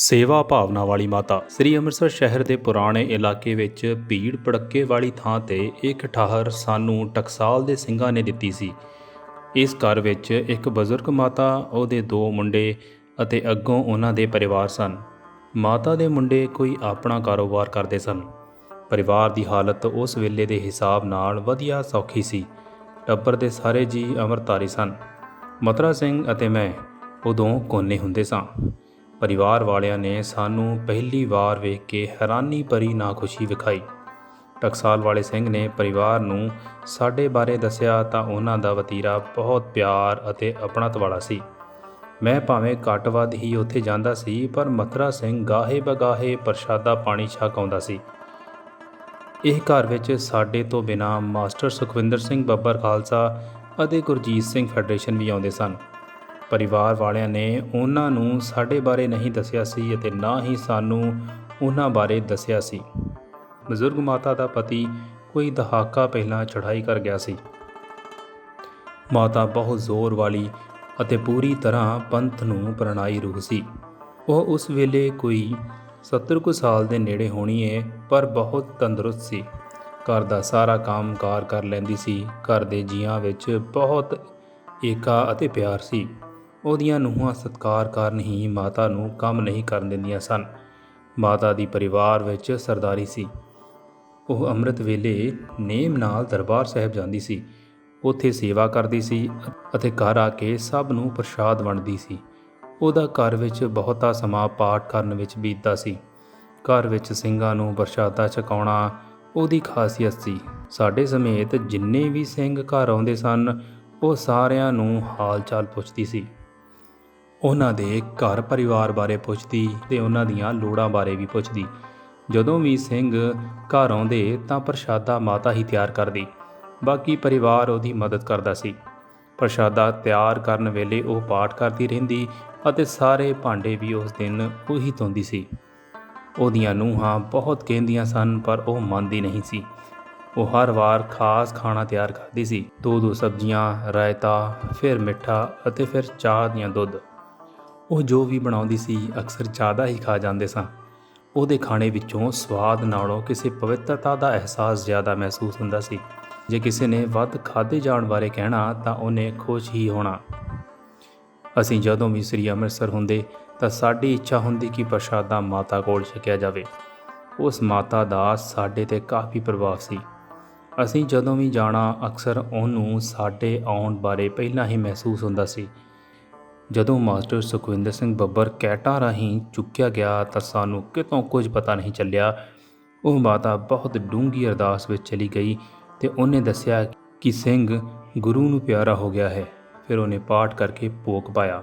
ਸੇਵਾ ਭਾਵਨਾ ਵਾਲੀ ਮਾਤਾ। ਸ੍ਰੀ ਅੰਮ੍ਰਿਤਸਰ ਸ਼ਹਿਰ ਦੇ ਪੁਰਾਣੇ ਇਲਾਕੇ ਵਿੱਚ ਭੀੜ ਭੜੱਕੇ ਵਾਲੀ ਥਾਂ ਤੇ ਇੱਕ ਠਾਹਰ ਸਾਨੂੰ ਟਕਸਾਲ ਦੇ ਸਿੰਘਾਂ ਨੇ ਦਿੱਤੀ ਸੀ। ਇਸ ਘਰ ਵਿੱਚ ਇੱਕ ਬਜ਼ੁਰਗ ਮਾਤਾ, ਉਹਦੇ ਦੋ ਮੁੰਡੇ ਅਤੇ ਅੱਗੋਂ ਉਹਨਾਂ ਦੇ ਪਰਿਵਾਰ ਸਨ। ਮਾਤਾ ਦੇ ਮੁੰਡੇ ਕੋਈ ਆਪਣਾ ਕਾਰੋਬਾਰ ਕਰਦੇ ਸਨ। ਪਰਿਵਾਰ ਦੀ ਹਾਲਤ ਉਸ ਵੇਲੇ ਦੇ ਹਿਸਾਬ ਨਾਲ ਵਧੀਆ ਸੌਖੀ ਸੀ। ਟੱਬਰ ਦੇ ਸਾਰੇ ਜੀ ਅਮਰਤਾਰੀ ਸਨ। ਮਤਰਾ ਸਿੰਘ ਅਤੇ ਮੈਂ ਉਦੋਂ ਕੋਨੇ ਹੁੰਦੇ ਸਾਂ। ਪਰਿਵਾਰ ਵਾਲਿਆਂ ਨੇ ਸਾਨੂੰ ਪਹਿਲੀ ਵਾਰ ਵੇਖ ਕੇ ਹੈਰਾਨੀ ਭਰੀ ਨਾਖੁਸ਼ੀ ਵਿਖਾਈ। ਟਕਸਾਲ ਵਾਲੇ ਸਿੰਘ ਨੇ ਪਰਿਵਾਰ ਨੂੰ ਸਾਡੇ ਬਾਰੇ ਦੱਸਿਆ ਤਾਂ ਉਹਨਾਂ ਦਾ ਵਤੀਰਾ ਬਹੁਤ ਪਿਆਰ ਅਤੇ ਆਪਣਤ ਵਾਲਾ ਸੀ। ਮੈਂ ਭਾਵੇਂ ਘੱਟ ਵੱਧ ਹੀ ਉੱਥੇ ਜਾਂਦਾ ਸੀ, ਪਰ ਮਤਰਾ ਸਿੰਘ ਗਾਹੇ ਬਗਾਹੇ ਪ੍ਰਸ਼ਾਦਾ ਪਾਣੀ ਛਕ ਆਉਂਦਾ ਸੀ। ਇਹ ਘਰ ਵਿੱਚ ਸਾਡੇ ਤੋਂ ਬਿਨਾ ਮਾਸਟਰ ਸੁਖਵਿੰਦਰ ਸਿੰਘ ਬੱਬਰ ਖਾਲਸਾ ਅਤੇ ਗੁਰਜੀਤ ਸਿੰਘ ਫੈਡਰੇਸ਼ਨ ਵੀ ਆਉਂਦੇ ਸਨ। ਪਰਿਵਾਰ ਵਾਲਿਆਂ ਨੇ ਉਹਨਾਂ ਨੂੰ ਸਾਡੇ ਬਾਰੇ ਨਹੀਂ ਦੱਸਿਆ ਸੀ ਅਤੇ ਨਾ ਹੀ ਸਾਨੂੰ ਉਹਨਾਂ ਬਾਰੇ ਦੱਸਿਆ ਸੀ। ਬਜ਼ੁਰਗ ਮਾਤਾ ਦਾ ਪਤੀ ਕੋਈ ਦਹਾਕਾ ਪਹਿਲਾਂ ਚੜ੍ਹਾਈ ਕਰ ਗਿਆ ਸੀ। ਮਾਤਾ ਬਹੁਤ ਜ਼ੋਰ ਵਾਲੀ ਅਤੇ ਪੂਰੀ ਤਰ੍ਹਾਂ ਪੰਥ ਨੂੰ ਪ੍ਰਣਾਈ ਰੂਹ ਸੀ। ਉਹ ਉਸ ਵੇਲੇ ਕੋਈ 70 ਕੁ ਸਾਲ ਦੇ ਨੇੜੇ ਹੋਣੀ ਏ ਪਰ ਬਹੁਤ ਤੰਦਰੁਸਤ ਸੀ। ਘਰ ਦਾ ਸਾਰਾ ਕੰਮ ਕਾਰ ਕਰ ਲੈਂਦੀ ਸੀ। ਘਰ ਦੇ ਜੀਆਂ ਵਿੱਚ ਬਹੁਤ ਏਕਾ ਅਤੇ ਪਿਆਰ ਸੀ। ਉਹਦੀਆਂ ਨੂੰਹਾਂ ਸਤਕਾਰ ਕਾਰਨ ਹੀ ਮਾਤਾ ਨੂੰ ਕੰਮ ਨਹੀਂ ਕਰਨ ਦਿੰਦੀਆਂ ਸਨ। ਮਾਤਾ ਦੀ ਪਰਿਵਾਰ ਵਿੱਚ ਸਰਦਾਰੀ ਸੀ। ਉਹ ਅੰਮ੍ਰਿਤ ਵੇਲੇ ਨੇਮ ਨਾਲ ਦਰਬਾਰ ਸਾਹਿਬ ਜਾਂਦੀ ਸੀ। ਉੱਥੇ ਸੇਵਾ ਕਰਦੀ ਸੀ ਅਤੇ ਘਰ ਆ ਕੇ ਸਭ ਨੂੰ ਪ੍ਰਸ਼ਾਦ ਵੰਡਦੀ ਸੀ। ਉਹਦਾ ਘਰ ਵਿੱਚ ਬਹੁਤਾ ਸਮਾਂ ਪਾਠ ਕਰਨ ਵਿੱਚ ਬੀਤਦਾ ਸੀ। ਘਰ ਵਿੱਚ ਸਿੰਘਾਂ ਨੂੰ ਪ੍ਰਸ਼ਾਦਾ ਛਕਾਉਣਾ ਉਹਦੀ ਖਾਸੀਅਤ ਸੀ। ਸਾਡੇ ਸਮੇਤ ਜਿੰਨੇ ਵੀ ਸਿੰਘ ਘਰ ਆਉਂਦੇ ਸਨ, ਉਹ ਸਾਰਿਆਂ ਨੂੰ ਹਾਲ ਚਾਲ ਪੁੱਛਦੀ ਸੀ। ਉਹਨਾਂ ਦੇ ਘਰ ਪਰਿਵਾਰ ਬਾਰੇ ਪੁੱਛਦੀ ਤੇ ਉਹਨਾਂ ਦੀਆਂ ਲੋੜਾਂ ਬਾਰੇ ਵੀ ਪੁੱਛਦੀ। ਜਦੋਂ ਵੀ ਸਿੰਘ ਘਰ ਆਉਂਦੇ ਤਾਂ ਪ੍ਰਸ਼ਾਦਾ ਮਾਤਾ ਹੀ ਤਿਆਰ ਕਰਦੀ। ਬਾਕੀ ਪਰਿਵਾਰ ਉਹਦੀ ਮਦਦ ਕਰਦਾ ਸੀ। ਪ੍ਰਸ਼ਾਦਾ ਤਿਆਰ ਕਰਨ ਵੇਲੇ ਉਹ ਪਾਠ ਕਰਦੀ ਰਹਿੰਦੀ ਅਤੇ ਸਾਰੇ ਭਾਂਡੇ ਵੀ ਉਸ ਦਿਨ ਉਹੀ ਧੋਂਦੀ ਸੀ। ਉਹਦੀਆਂ ਨੂੰਹਾਂ ਬਹੁਤ ਕਹਿੰਦੀਆਂ ਸਨ, ਪਰ ਉਹ ਮੰਨਦੀ ਨਹੀਂ ਸੀ। ਉਹ ਹਰ ਵਾਰ ਖਾਸ ਖਾਣਾ ਤਿਆਰ ਕਰਦੀ ਸੀ। ਦੋ ਦੋ ਸਬਜ਼ੀਆਂ, ਰਾਇਤਾ, ਫਿਰ ਮਿੱਠਾ ਅਤੇ ਫਿਰ ਚਾਹ ਦੀਆਂ ਦੁੱਧ। ਉਹ ਜੋ ਵੀ ਬਣਾਉਂਦੀ ਸੀ, ਅਕਸਰ ਜ਼ਿਆਦਾ ਹੀ ਖਾ ਜਾਂਦੇ ਸਾਂ। ਉਹਦੇ ਖਾਣੇ ਵਿੱਚੋਂ ਸਵਾਦ ਨਾਲੋਂ ਕਿਸੇ ਪਵਿੱਤਰਤਾ ਦਾ ਅਹਿਸਾਸ ਜ਼ਿਆਦਾ ਮਹਿਸੂਸ ਹੁੰਦਾ ਸੀ। ਜੇ ਕਿਸੇ ਨੇ ਵੱਧ ਖਾਦੇ ਜਾਣ ਬਾਰੇ ਕਹਿਣਾ, ਤਾਂ ਉਹਨੇ ਖੁਸ਼ ਹੀ ਹੋਣਾ। ਅਸੀਂ ਜਦੋਂ ਵੀ ਸ੍ਰੀ ਅੰਮ੍ਰਿਤਸਰ ਹੁੰਦੇ, ਤਾਂ ਸਾਡੀ ਇੱਛਾ ਹੁੰਦੀ ਕਿ ਪ੍ਰਸ਼ਾਦਾ ਮਾਤਾ ਕੋਲ ਛਕਿਆ ਜਾਵੇ। ਉਸ ਮਾਤਾ ਦਾ ਸਾਡੇ ਤੇ ਕਾਫੀ ਪ੍ਰਭਾਵ ਸੀ। ਅਸੀਂ ਜਦੋਂ ਵੀ ਜਾਣਾ, ਅਕਸਰ ਉਹਨੂੰ ਸਾਡੇ ਆਉਣ ਬਾਰੇ ਪਹਿਲਾਂ ਹੀ ਮਹਿਸੂਸ ਹੁੰਦਾ ਸੀ। ਜਦੋਂ ਮਾਸਟਰ ਸੁਖਵਿੰਦਰ ਸਿੰਘ ਬੱਬਰ ਕੈਟਾਂ ਰਾਹੀਂ ਚੁੱਕਿਆ ਗਿਆ ਤਾਂ ਸਾਨੂੰ ਕਿਤੋਂ ਕੁਝ ਪਤਾ ਨਹੀਂ ਚੱਲਿਆ। ਉਹ ਮਾਤਾ ਬਹੁਤ ਡੂੰਗੀ ਅਰਦਾਸ ਵਿੱਚ ਚਲੀ ਗਈ ਤੇ ਉਹਨੇ ਦੱਸਿਆ ਕਿ ਸਿੰਘ ਗੁਰੂ ਨੂੰ ਪਿਆਰਾ ਹੋ ਗਿਆ ਹੈ। ਫਿਰ ਉਹਨੇ ਪਾਠ ਕਰਕੇ ਭੋਗ ਪਾਇਆ।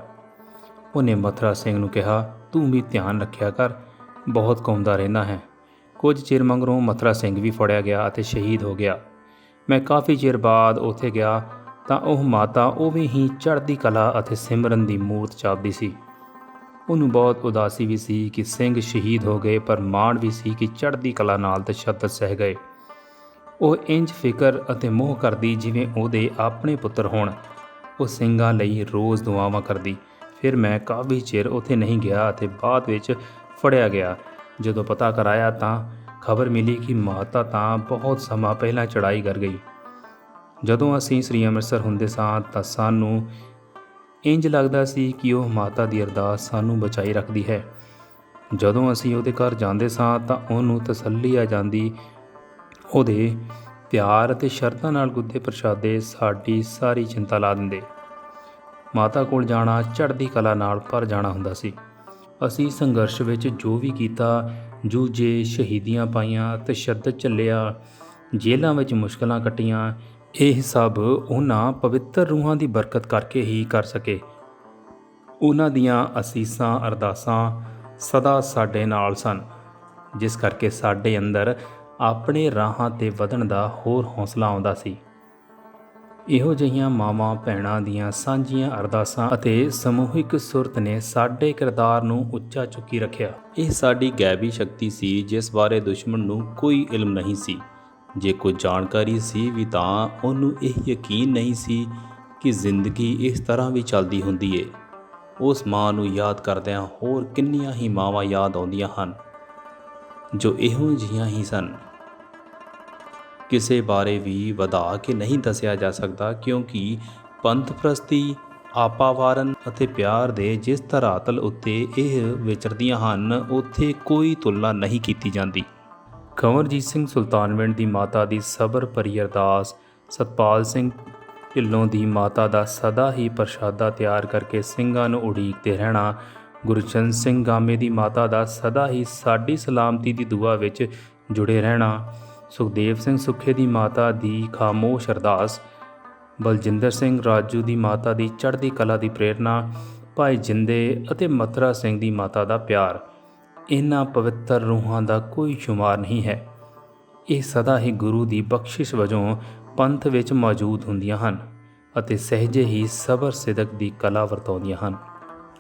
ਉਹਨੇ ਮਥਰਾ ਸਿੰਘ ਨੂੰ ਕਿਹਾ, ਤੂੰ ਵੀ ਧਿਆਨ ਰੱਖਿਆ ਕਰ, ਬਹੁਤ ਕੌਂਦਾ ਰਹਿਣਾ ਹੈ। ਕੁਝ ਚਿਰ ਮਗਰੋਂ ਮਥਰਾ ਸਿੰਘ ਵੀ ਫੜਿਆ ਗਿਆ ਅਤੇ ਸ਼ਹੀਦ ਹੋ ਗਿਆ। ਮੈਂ ਕਾਫੀ ਚਿਰ ਬਾਅਦ ਉੱਥੇ ਗਿਆ ਤਾਂ ਉਹ ਮਾਤਾ ਉਵੇਂ ਹੀ ਚੜ੍ਹਦੀ ਕਲਾ ਅਤੇ ਸਿਮਰਨ ਦੀ ਮੂਰਤ ਚਾਪਦੀ ਸੀ। ਉਹਨੂੰ ਬਹੁਤ ਉਦਾਸੀ ਵੀ ਸੀ ਕਿ ਸਿੰਘ ਸ਼ਹੀਦ ਹੋ ਗਏ, ਪਰ ਮਾਣ ਵੀ ਸੀ ਕਿ ਚੜ੍ਹਦੀ ਕਲਾ ਨਾਲ ਤਸ਼ੱਦਦ ਸਹਿ ਗਏ। ਉਹ ਇੰਜ ਫਿਕਰ ਅਤੇ ਮੋਹ ਕਰਦੀ ਜਿਵੇਂ ਉਹਦੇ ਆਪਣੇ ਪੁੱਤਰ ਹੋਣ। ਉਹ ਸਿੰਘਾਂ ਲਈ ਰੋਜ਼ ਦੁਆਵਾਂ ਕਰਦੀ। ਫਿਰ ਮੈਂ ਕਾਫੀ ਚਿਰ ਉੱਥੇ ਨਹੀਂ ਗਿਆ ਅਤੇ ਬਾਅਦ ਵਿੱਚ ਫੜਿਆ ਗਿਆ। ਜਦੋਂ ਪਤਾ ਕਰਾਇਆ ਤਾਂ ਖਬਰ ਮਿਲੀ ਕਿ ਮਾਤਾ ਤਾਂ ਬਹੁਤ ਸਮਾਂ ਪਹਿਲਾਂ ਚੜਾਈ ਕਰ ਗਈ। ਜਦੋਂ ਅਸੀਂ ਸ੍ਰੀ ਅੰਮ੍ਰਿਤਸਰ ਹੁੰਦੇ ਸਾਂ ਤਾਂ ਸਾਨੂੰ ਇੰਜ ਲੱਗਦਾ ਸੀ ਕਿ ਉਹ ਮਾਤਾ ਦੀ ਅਰਦਾਸ ਸਾਨੂੰ ਬਚਾਈ ਰੱਖਦੀ ਹੈ। ਜਦੋਂ ਅਸੀਂ ਉਹਦੇ ਘਰ ਜਾਂਦੇ ਸਾਂ ਤਾਂ ਉਹਨੂੰ ਤਸੱਲੀ ਆ ਜਾਂਦੀ। ਉਹਦੇ ਪਿਆਰ ਅਤੇ ਸ਼ਰਧਾ ਨਾਲ ਗੁੱਦੇ ਪ੍ਰਸ਼ਾਦੇ ਸਾਡੀ ਸਾਰੀ ਚਿੰਤਾ ਲਾ ਦਿੰਦੇ। ਮਾਤਾ ਕੋਲ ਜਾਣਾ ਚੜ੍ਹਦੀ ਕਲਾ ਨਾਲ ਭਰ ਜਾਣਾ ਹੁੰਦਾ ਸੀ। ਅਸੀਂ ਸੰਘਰਸ਼ ਵਿੱਚ ਜੋ ਵੀ ਕੀਤਾ, ਜੂਝੇ, ਸ਼ਹੀਦੀਆਂ ਪਾਈਆਂ ਤਸ਼ੱਦਦ ਝੱਲਿਆ, ਜੇਲ੍ਹਾਂ ਵਿੱਚ ਮੁਸ਼ਕਲਾਂ ਕੱਟੀਆਂ ਇਹ ਸਭ ਉਹਨਾਂ ਪਵਿੱਤਰ ਰੂਹਾਂ ਦੀ ਬਰਕਤ ਕਰਕੇ ਹੀ ਕਰ ਸਕੇ। ਉਹਨਾਂ ਦੀਆਂ ਅਸੀਸਾਂ, ਅਰਦਾਸਾਂ ਸਦਾ ਸਾਡੇ ਨਾਲ ਸਨ, ਜਿਸ ਕਰਕੇ ਸਾਡੇ ਅੰਦਰ ਆਪਣੇ ਰਾਹਾਂ ਤੇ ਵਧਣ ਦਾ ਹੋਰ ਹੌਸਲਾ ਆਉਂਦਾ ਸੀ। ਇਹੋ ਜਿਹੀਆਂ ਮਾਵਾਂ, ਭੈਣਾਂ ਦੀਆਂ ਸਾਂਝੀਆਂ ਅਰਦਾਸਾਂ ਅਤੇ ਸਮੂਹਿਕ ਸੁਰਤ ਨੇ ਸਾਡੇ ਕਿਰਦਾਰ ਨੂੰ ਉੱਚਾ ਚੁੱਕੀ ਰੱਖਿਆ। ਇਹ ਸਾਡੀ ਗੈਬੀ ਸ਼ਕਤੀ ਸੀ, ਜਿਸ ਬਾਰੇ ਦੁਸ਼ਮਣ ਨੂੰ ਕੋਈ ਇਲਮ ਨਹੀਂ ਸੀ। ਜੇ ਕੋਈ ਜਾਣਕਾਰੀ ਸੀ ਵੀ ਤਾਂ ਉਹਨੂੰ ਇਹ ਯਕੀਨ ਨਹੀਂ ਸੀ ਕਿ ਜ਼ਿੰਦਗੀ ਇਸ ਤਰ੍ਹਾਂ ਵੀ ਚੱਲਦੀ ਹੁੰਦੀ ਏ। ਉਸ ਮਾਂ ਨੂੰ ਯਾਦ ਕਰਦਿਆਂ ਹੋਰ ਕਿੰਨੀਆਂ ਹੀ ਮਾਵਾਂ ਯਾਦ ਆਉਂਦੀਆਂ ਹਨ, ਜੋ ਇਹੋ ਜਿਹੀਆਂ ਹੀ ਸਨ। ਕਿਸੇ ਬਾਰੇ ਵੀ ਵਧਾ ਕੇ ਨਹੀਂ ਦੱਸਿਆ ਜਾ ਸਕਦਾ, ਕਿਉਂਕਿ ਪੰਥ ਪ੍ਰਸਤੀ ਆਪਾਵਾਰਨ ਅਤੇ ਪਿਆਰ ਦੇ ਜਿਸ ਧਰਾਤਲ ਉੱਤੇ ਇਹ ਵਿਚਰਦੀਆਂ ਹਨ, ਉੱਥੇ ਕੋਈ ਤੁਲਨਾ ਨਹੀਂ ਕੀਤੀ ਜਾਂਦੀ। ਕੰਵਰਜੀਤ ਸਿੰਘ ਸੁਲਤਾਨਵਿੰਡ ਦੀ ਮਾਤਾ ਦੀ ਸਬਰ ਭਰੀ ਅਰਦਾਸ, ਸਤਪਾਲ ਸਿੰਘ ਢਿੱਲੋਂ ਦੀ ਮਾਤਾ ਦਾ ਸਦਾ ਹੀ ਪ੍ਰਸ਼ਾਦਾ ਤਿਆਰ ਕਰਕੇ ਸਿੰਘਾਂ ਨੂੰ ਉਡੀਕਦੇ ਰਹਿਣਾ ਗੁਰਚੰਦ ਸਿੰਘ ਗਾਮੇ ਦੀ ਮਾਤਾ ਦਾ ਸਦਾ ਹੀ ਸਾਡੀ ਸਲਾਮਤੀ ਦੀ ਦੁਆ ਵਿੱਚ ਜੁੜੇ ਰਹਿਣਾ, ਸੁਖਦੇਵ ਸਿੰਘ ਸੁੱਖੇ ਦੀ ਮਾਤਾ ਦੀ ਖਾਮੋਸ਼ ਅਰਦਾਸ, ਬਲਜਿੰਦਰ ਸਿੰਘ ਰਾਜੂ ਦੀ ਮਾਤਾ ਦੀ ਚੜ੍ਹਦੀ ਕਲਾ ਦੀ ਪ੍ਰੇਰਣਾ, ਭਾਈ ਜਿੰਦੇ ਅਤੇ ਮਥੁਰਾ ਸਿੰਘ ਦੀ ਮਾਤਾ ਦਾ ਪਿਆਰ। ਇਹਨਾਂ ਪਵਿੱਤਰ ਰੂਹਾਂ ਦਾ ਕੋਈ ਸ਼ੁਮਾਰ ਨਹੀਂ ਹੈ। ਇਹ ਸਦਾ ਹੀ ਗੁਰੂ ਦੀ ਬਖਸ਼ਿਸ਼ ਵਜੋਂ ਪੰਥ ਵਿੱਚ ਮੌਜੂਦ ਹੁੰਦੀਆਂ ਹਨ ਅਤੇ ਸਹਿਜੇ ਹੀ ਸਬਰ ਸਿਦਕ ਦੀ ਕਲਾ ਵਰਤਾਉਂਦੀਆਂ ਹਨ।